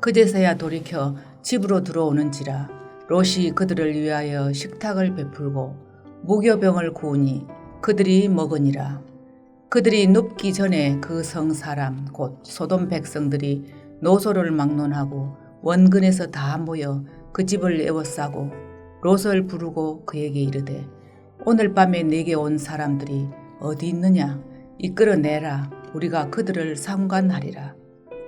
그제서야 돌이켜 집으로 들어오는지라 롯이 그들을 위하여 식탁을 베풀고 무교병을 구우니 그들이 먹으니라. 그들이 눕기 전에 그 성 사람 곧 소돔 백성들이 노소를 막론하고 원근에서 다 모여 그 집을 에워싸고 롯을 부르고 그에게 이르되 오늘 밤에 내게 온 사람들이 어디 있느냐? 이끌어내라. 우리가 그들을 상관하리라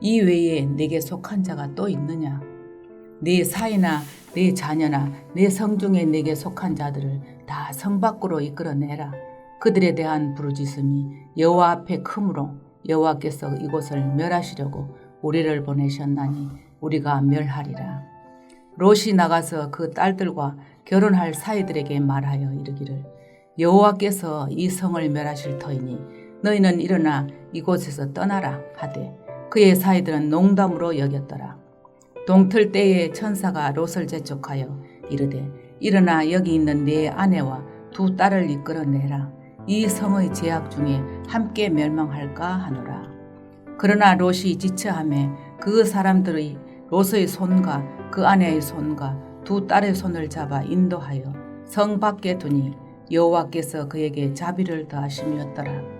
이 외에 내게 속한 자가 또 있느냐? 네 사이나 네 자녀나 네 성중에 내게 속한 자들을 다 성 밖으로 이끌어내라. 그들에 대한 부르짖음이 여호와 앞에 크므로 여호와께서 이곳을 멸하시려고 우리를 보내셨나니 우리가 멸하리라. 롯이 나가서 그 딸들과 결혼할 사이들에게 말하여 이르기를 여호와께서 이 성을 멸하실 터이니 너희는 일어나 이곳에서 떠나라 하되 그의 사이들은 농담으로 여겼더라. 동틀 때에 천사가 롯을 재촉하여 이르되 일어나 여기 있는 네 아내와 두 딸을 이끌어내라. 이 성의 제약 중에 함께 멸망할까 하노라. 그러나 롯이 지체함에 그 사람들의 롯의 손과 그 아내의 손과 두 딸의 손을 잡아 인도하여 성 밖에 두니 여호와께서 그에게 자비를 더하심이었더라.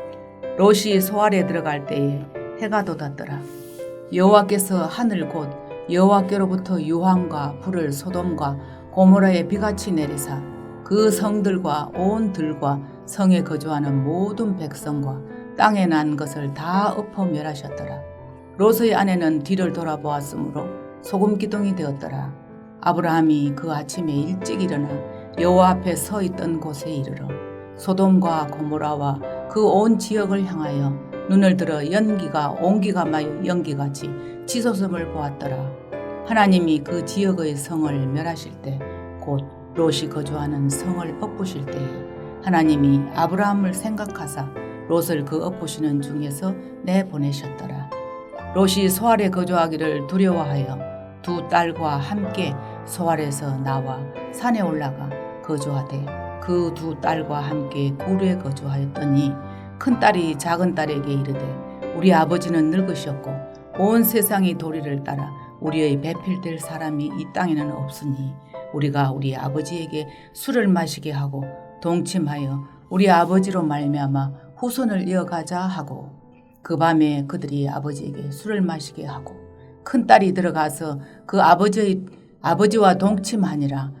롯이 소알에 들어갈 때에 해가 돋았더라. 여호와께서 하늘 곧 여호와께로부터 유황과 불을 소돔과 고모라에 비같이 내리사 그 성들과 온 들과 성에 거주하는 모든 백성과 땅에 난 것을 다 엎어 멸하셨더라. 롯의 아내는 뒤를 돌아보았으므로 소금 기둥이 되었더라. 아브라함이 그 아침에 일찍 일어나 여호와 앞에 서 있던 곳에 이르러 소돔과 고모라와 그 온 지역을 향하여 눈을 들어 연기가 온기가 마여 연기같이 치솟음을 보았더라. 하나님이 그 지역의 성을 멸하실 때 곧 롯이 거주하는 성을 엎으실 때에 하나님이 아브라함을 생각하사 롯을 그 엎으시는 중에서 내보내셨더라. 롯이 소알에 거주하기를 두려워하여 두 딸과 함께 소알에서 나와 산에 올라가 거주하되 그 두 딸과 함께 굴에 거주하였더니 큰 딸이 작은 딸에게 이르되 우리 아버지는 늙으셨고 온 세상이 도리를 따라 우리의 배필될 사람이 이 땅에는 없으니 우리가 우리 아버지에게 술을 마시게 하고 동침하여 우리 아버지로 말미암아 후손을 이어가자 하고 그 밤에 그들이 아버지에게 술을 마시게 하고 큰 딸이 들어가서 그 아버지의 아버지와 동침하니라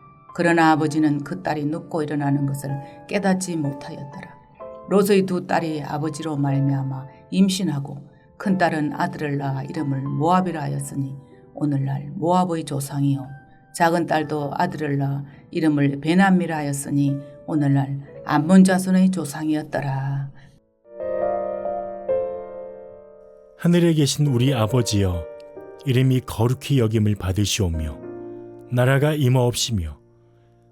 그러나 아버지는 그 딸이 눕고 일어나는 것을 깨닫지 못하였더라 롯의 두 딸이 아버지로 말미암아 임신하고 큰 딸은 아들을 낳아 이름을 모압이라 하였으니 오늘날 모압의 조상이요 작은 딸도 아들을 낳아 이름을 베남미라 하였으니 오늘날 암몬 자손의 조상이었더라. 하늘에 계신 우리 아버지여 이름이 거룩히 여김을 받으시오며 나라가 임하옵시며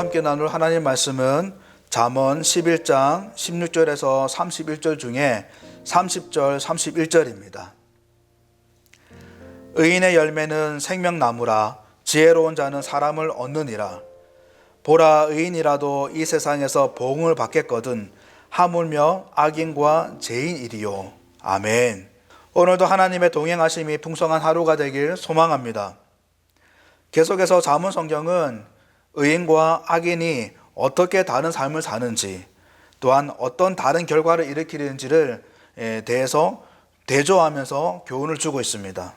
함께 나눌 하나님 말씀은 잠언 11장 16절에서 31절 중에 30절 31절입니다. 의인의 열매는 생명나무라 지혜로운 자는 사람을 얻느니라 보라 의인이라도 이 세상에서 보응을 받겠거든 하물며 악인과 죄인이리요 아멘. 오늘도 하나님의 동행하심이 풍성한 하루가 되길 소망합니다. 계속해서 잠언 성경은 의인과 악인이 어떻게 다른 삶을 사는지 또한 어떤 다른 결과를 일으키는지를 에 대해서 대조하면서 교훈을 주고 있습니다.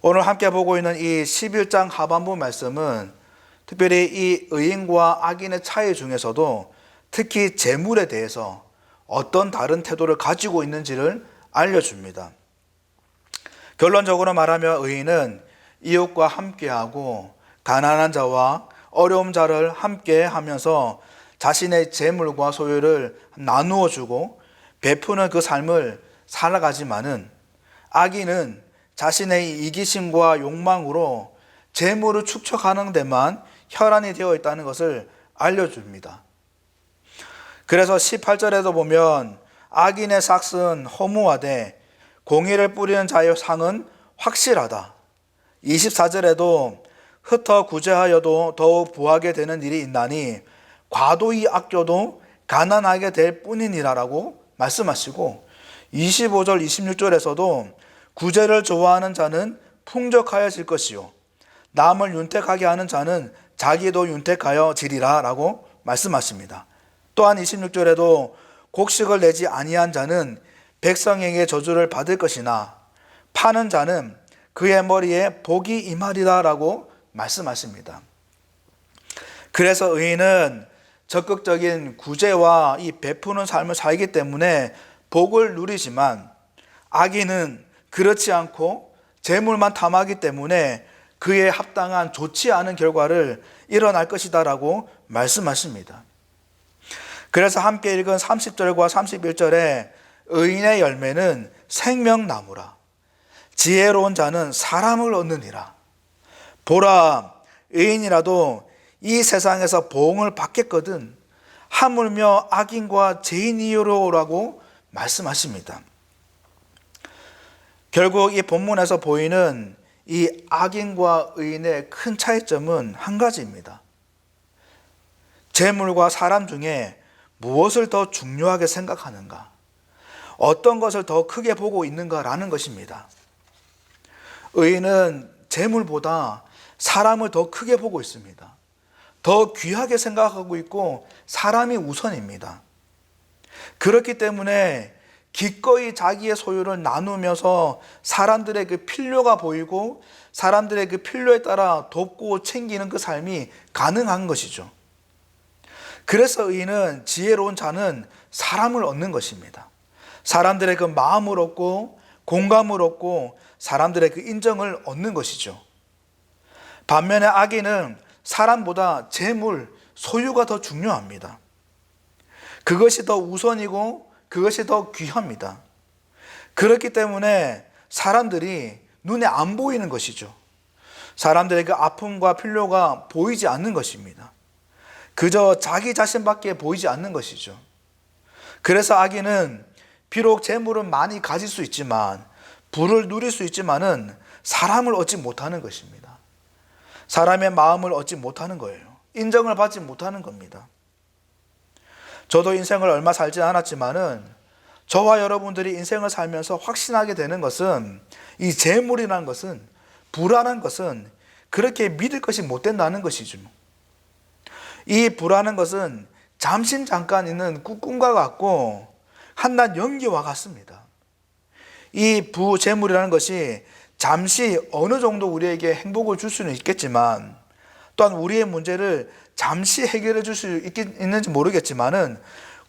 오늘 함께 보고 있는 이 11장 하반부 말씀은 특별히 이 의인과 악인의 차이 중에서도 특히 재물에 대해서 어떤 다른 태도를 가지고 있는지를 알려줍니다. 결론적으로 말하면 의인은 이웃과 함께하고 가난한 자와 어려움 자를 함께 하면서 자신의 재물과 소유를 나누어 주고 베푸는 그 삶을 살아가지만은 악인은 자신의 이기심과 욕망으로 재물을 축적하는 데만 혈안이 되어 있다는 것을 알려줍니다. 그래서 18절에도 보면 악인의 삭은 허무하되 공의를 뿌리는 자의 상은 확실하다. 24절에도 흩어 구제하여도 더욱 부하게 되는 일이 있나니 과도히 아껴도 가난하게 될 뿐이니라라고 말씀하시고 25절 26절에서도 구제를 좋아하는 자는 풍족하여질 것이요 남을 윤택하게 하는 자는 자기도 윤택하여 지리라라고 말씀하십니다. 또한 26절에도 곡식을 내지 아니한 자는 백성에게 저주를 받을 것이나 파는 자는 그의 머리에 복이 임하리라라고 말씀하십니다. 그래서 의인은 적극적인 구제와 이 베푸는 삶을 살기 때문에 복을 누리지만 악인은 그렇지 않고 재물만 탐하기 때문에 그에 합당한 좋지 않은 결과를 일어날 것이다라고 말씀하십니다. 그래서 함께 읽은 30절과 31절에 의인의 열매는 생명나무라 지혜로운 자는 사람을 얻느니라 보라 의인이라도 이 세상에서 보응을 받겠거든 하물며 악인과 죄인이요라고 말씀하십니다. 결국 이 본문에서 보이는 이 악인과 의인의 큰 차이점은 한 가지입니다. 재물과 사람 중에 무엇을 더 중요하게 생각하는가? 어떤 것을 더 크게 보고 있는가라는 것입니다. 의인은 재물보다 사람을 더 크게 보고 있습니다. 더 귀하게 생각하고 있고 사람이 우선입니다. 그렇기 때문에 기꺼이 자기의 소유를 나누면서 사람들의 그 필요가 보이고 사람들의 그 필요에 따라 돕고 챙기는 그 삶이 가능한 것이죠. 그래서 의인은 지혜로운 자는 사람을 얻는 것입니다. 사람들의 그 마음을 얻고 공감을 얻고 사람들의 그 인정을 얻는 것이죠. 반면에 악인은 사람보다 재물, 소유가 더 중요합니다. 그것이 더 우선이고 그것이 더 귀합니다. 그렇기 때문에 사람들이 눈에 안 보이는 것이죠. 사람들의 그 아픔과 필요가 보이지 않는 것입니다. 그저 자기 자신밖에 보이지 않는 것이죠. 그래서 악인은 비록 재물은 많이 가질 수 있지만 부를 누릴 수 있지만은 사람을 얻지 못하는 것입니다. 사람의 마음을 얻지 못하는 거예요. 인정을 받지 못하는 겁니다. 저도 인생을 얼마 살지 않았지만은 저와 여러분들이 인생을 살면서 확신하게 되는 것은 이 재물이라는 것은 불안한 것은 그렇게 믿을 것이 못 된다는 것이죠. 이 불안한 것은 잠시 잠깐 있는 꿈과 같고 한낱 연기와 같습니다. 이 부재물이라는 것이 잠시 어느 정도 우리에게 행복을 줄 수는 있겠지만 또한 우리의 문제를 잠시 해결해 줄 수 있는지 모르겠지만은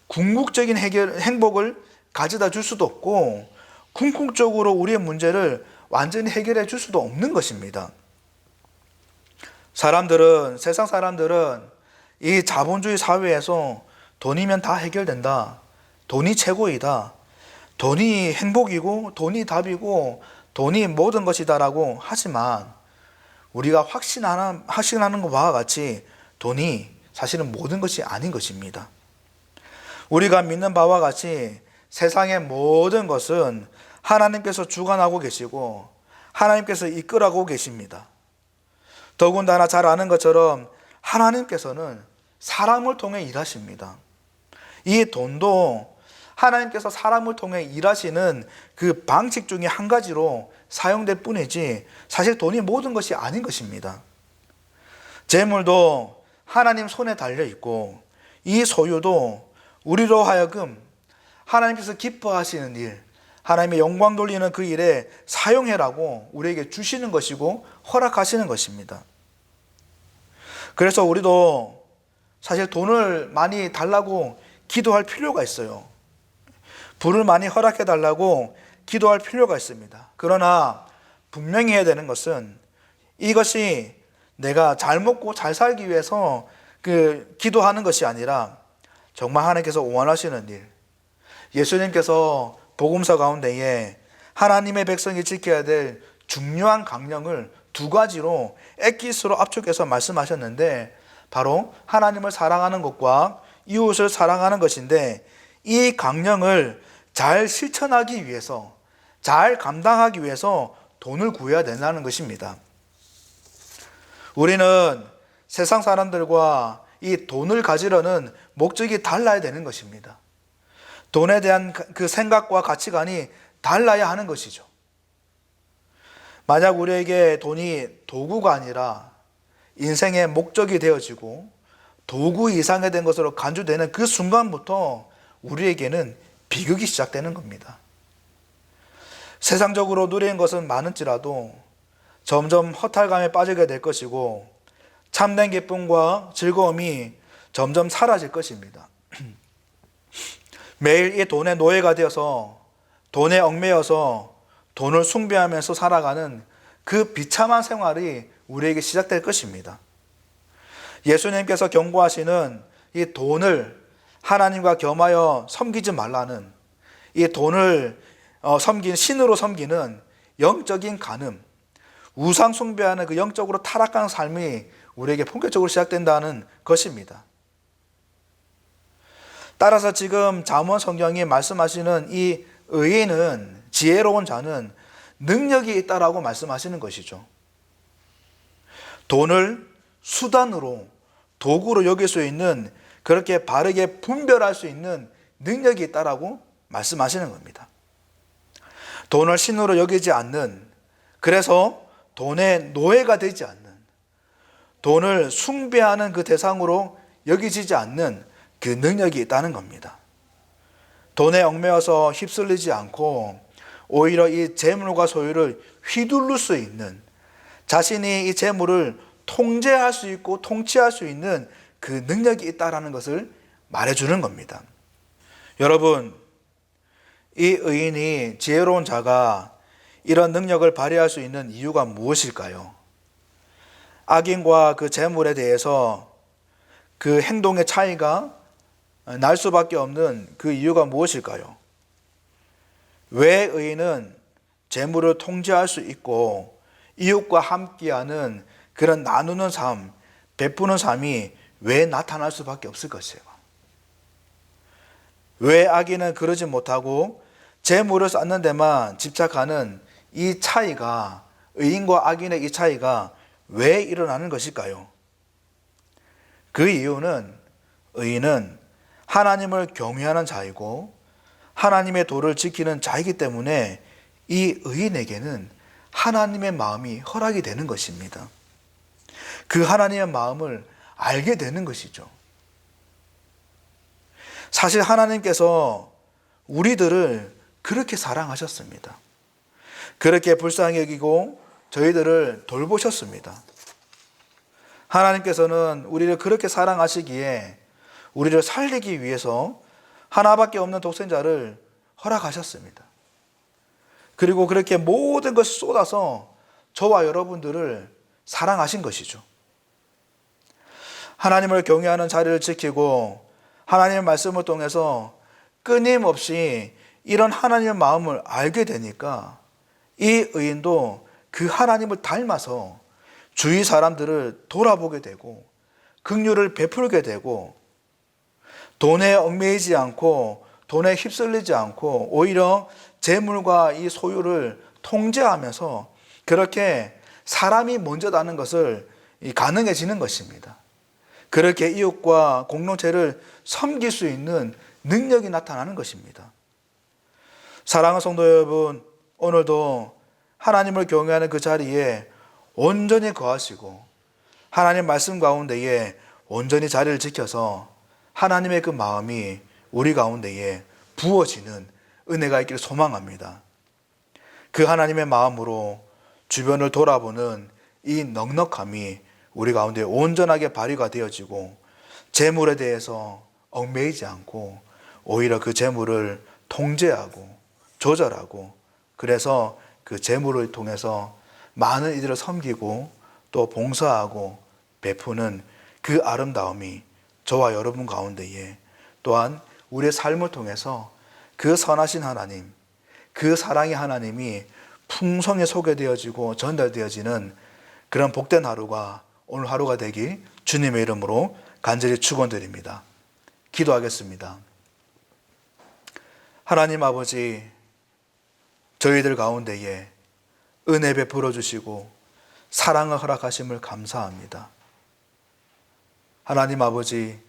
궁극적인 해결 행복을 가져다 줄 수도 없고 궁극적으로 우리의 문제를 완전히 해결해 줄 수도 없는 것입니다. 사람들은 세상 사람들은 이 자본주의 사회에서 돈이면 다 해결된다. 돈이 최고이다. 돈이 행복이고 돈이 답이고 돈이 모든 것이다라고 하지만 우리가 확신하는, 확신하는 것과 같이 돈이 사실은 모든 것이 아닌 것입니다. 우리가 믿는 바와 같이 세상의 모든 것은 하나님께서 주관하고 계시고 하나님께서 이끌어가고 계십니다. 더군다나 잘 아는 것처럼 하나님께서는 사람을 통해 일하십니다. 이 돈도 하나님께서 사람을 통해 일하시는 그 방식 중에 한 가지로 사용될 뿐이지 사실 돈이 모든 것이 아닌 것입니다. 재물도 하나님 손에 달려 있고 이 소유도 우리로 하여금 하나님께서 기뻐하시는 일, 하나님의 영광 돌리는 그 일에 사용해라고 우리에게 주시는 것이고 허락하시는 것입니다. 그래서 우리도 사실 돈을 많이 달라고 기도할 필요가 있어요. 불을 많이 허락해 달라고 기도할 필요가 있습니다. 그러나 분명히 해야 되는 것은 이것이 내가 잘 먹고 잘 살기 위해서 그 기도하는 것이 아니라 정말 하나님께서 원하시는 일. 예수님께서 복음서 가운데에 하나님의 백성이 지켜야 될 중요한 강령을 두 가지로 엑기스로 압축해서 말씀하셨는데 바로 하나님을 사랑하는 것과 이웃을 사랑하는 것인데 이 강령을 잘 실천하기 위해서 잘 감당하기 위해서 돈을 구해야 된다는 것입니다. 우리는 세상 사람들과 이 돈을 가지려는 목적이 달라야 되는 것입니다. 돈에 대한 그 생각과 가치관이 달라야 하는 것이죠. 만약 우리에게 돈이 도구가 아니라 인생의 목적이 되어지고 도구 이상이 된 것으로 간주되는 그 순간부터 우리에게는 비극이 시작되는 겁니다. 세상적으로 누리는 것은 많을지라도 점점 허탈감에 빠지게 될 것이고 참된 기쁨과 즐거움이 점점 사라질 것입니다. 매일 이 돈의 노예가 되어서 돈에 얽매여서 돈을 숭배하면서 살아가는 그 비참한 생활이 우리에게 시작될 것입니다. 예수님께서 경고하시는 이 돈을 하나님과 겸하여 섬기지 말라는 이 돈을 어, 섬긴 신으로 섬기는 영적인 간음, 우상 숭배하는 그 영적으로 타락한 삶이 우리에게 본격적으로 시작된다는 것입니다. 따라서 지금 잠언 성경이 말씀하시는 이 의인은 지혜로운 자는 능력이 있다라고 말씀하시는 것이죠. 돈을 수단으로 도구로 여길 수 있는 그렇게 바르게 분별할 수 있는 능력이 있다라고 말씀하시는 겁니다. 돈을 신으로 여기지 않는 그래서 돈의 노예가 되지 않는 돈을 숭배하는 그 대상으로 여기지지 않는 그 능력이 있다는 겁니다. 돈에 얽매여서 휩쓸리지 않고 오히려 이 재물과 소유를 휘둘를 수 있는 자신이 이 재물을 통제할 수 있고 통치할 수 있는 그 능력이 있다라는 것을 말해주는 겁니다. 여러분, 이 의인이 지혜로운 자가 이런 능력을 발휘할 수 있는 이유가 무엇일까요? 악인과 그 재물에 대해서 그 행동의 차이가 날 수밖에 없는 그 이유가 무엇일까요? 왜 의인은 재물을 통제할 수 있고 이웃과 함께하는 그런 나누는 삶, 베푸는 삶이 왜 나타날 수밖에 없을 것이에요. 왜 악인은 그러지 못하고 재물을 쌓는 데만 집착하는 이 차이가 의인과 악인의 이 차이가 왜 일어나는 것일까요? 그 이유는 의인은 하나님을 경외하는 자이고 하나님의 도를 지키는 자이기 때문에 이 의인에게는 하나님의 마음이 허락이 되는 것입니다. 그 하나님의 마음을 알게 되는 것이죠. 사실 하나님께서 우리들을 그렇게 사랑하셨습니다. 그렇게 불쌍히 여기고 저희들을 돌보셨습니다. 하나님께서는 우리를 그렇게 사랑하시기에 우리를 살리기 위해서 하나밖에 없는 독생자를 허락하셨습니다. 그리고 그렇게 모든 것을 쏟아서 저와 여러분들을 사랑하신 것이죠. 하나님을 경외하는 자리를 지키고 하나님의 말씀을 통해서 끊임없이 이런 하나님의 마음을 알게 되니까 이 의인도 그 하나님을 닮아서 주위 사람들을 돌아보게 되고 긍휼을 베풀게 되고 돈에 얽매이지 않고 돈에 휩쓸리지 않고 오히려 재물과 이 소유를 통제하면서 그렇게 사람이 먼저다는 것을 가능해지는 것입니다. 그렇게 이웃과 공동체를 섬길 수 있는 능력이 나타나는 것입니다. 사랑하는 성도 여러분, 오늘도 하나님을 경외하는 그 자리에 온전히 거하시고 하나님 말씀 가운데에 온전히 자리를 지켜서 하나님의 그 마음이 우리 가운데에 부어지는 은혜가 있기를 소망합니다. 그 하나님의 마음으로 주변을 돌아보는 이 넉넉함이 우리 가운데 온전하게 발휘가 되어지고 재물에 대해서 얽매이지 않고 오히려 그 재물을 통제하고 조절하고 그래서 그 재물을 통해서 많은 이들을 섬기고 또 봉사하고 베푸는 그 아름다움이 저와 여러분 가운데에 또한 우리의 삶을 통해서 그 선하신 하나님, 그 사랑의 하나님이 풍성히 소개되어지고 전달되어지는 그런 복된 하루가 오늘 하루가 되기 주님의 이름으로 간절히 축원드립니다. 기도하겠습니다. 하나님 아버지 저희들 가운데에 은혜 베풀어 주시고 사랑을 허락하심을 감사합니다. 하나님 아버지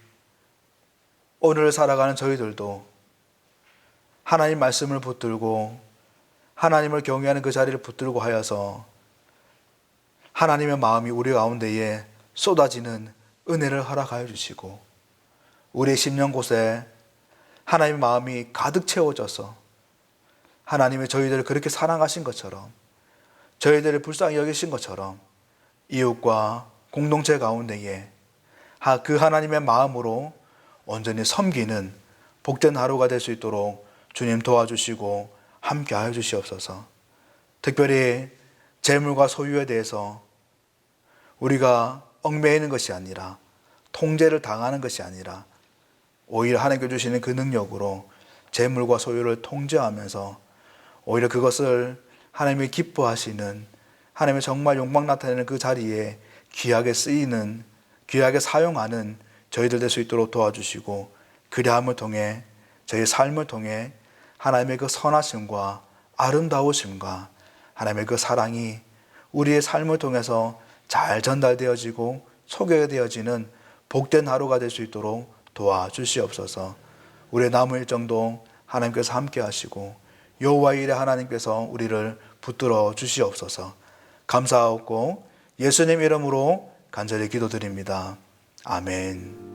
오늘 살아가는 저희들도 하나님 말씀을 붙들고 하나님을 경외하는 그 자리를 붙들고 하여서 하나님의 마음이 우리 가운데에 쏟아지는 은혜를 허락하여 주시고 우리의 심령 곳에 하나님의 마음이 가득 채워져서 하나님의 저희들을 그렇게 사랑하신 것처럼 저희들을 불쌍히 여기신 것처럼 이웃과 공동체 가운데에 하- 그 하나님의 마음으로 온전히 섬기는 복된 하루가 될 수 있도록 주님 도와주시고 함께 하여 주시옵소서. 특별히 재물과 소유에 대해서 우리가 얽매이는 것이 아니라 통제를 당하는 것이 아니라 오히려 하나님께 주시는 그 능력으로 재물과 소유를 통제하면서 오히려 그것을 하나님이 기뻐하시는 하나님의 정말 욕망 나타내는 그 자리에 귀하게 쓰이는 귀하게 사용하는 저희들 될 수 있도록 도와주시고 그리함을 통해 저희 삶을 통해 하나님의 그 선하심과 아름다우심과 하나님의 그 사랑이 우리의 삶을 통해서 잘 전달되어지고 소개되어지는 복된 하루가 될 수 있도록 도와주시옵소서. 우리의 남은 일정도 하나님께서 함께 하시고 여호와 일에 하나님께서 우리를 붙들어 주시옵소서. 감사하고 예수님 이름으로 간절히 기도드립니다. 아멘.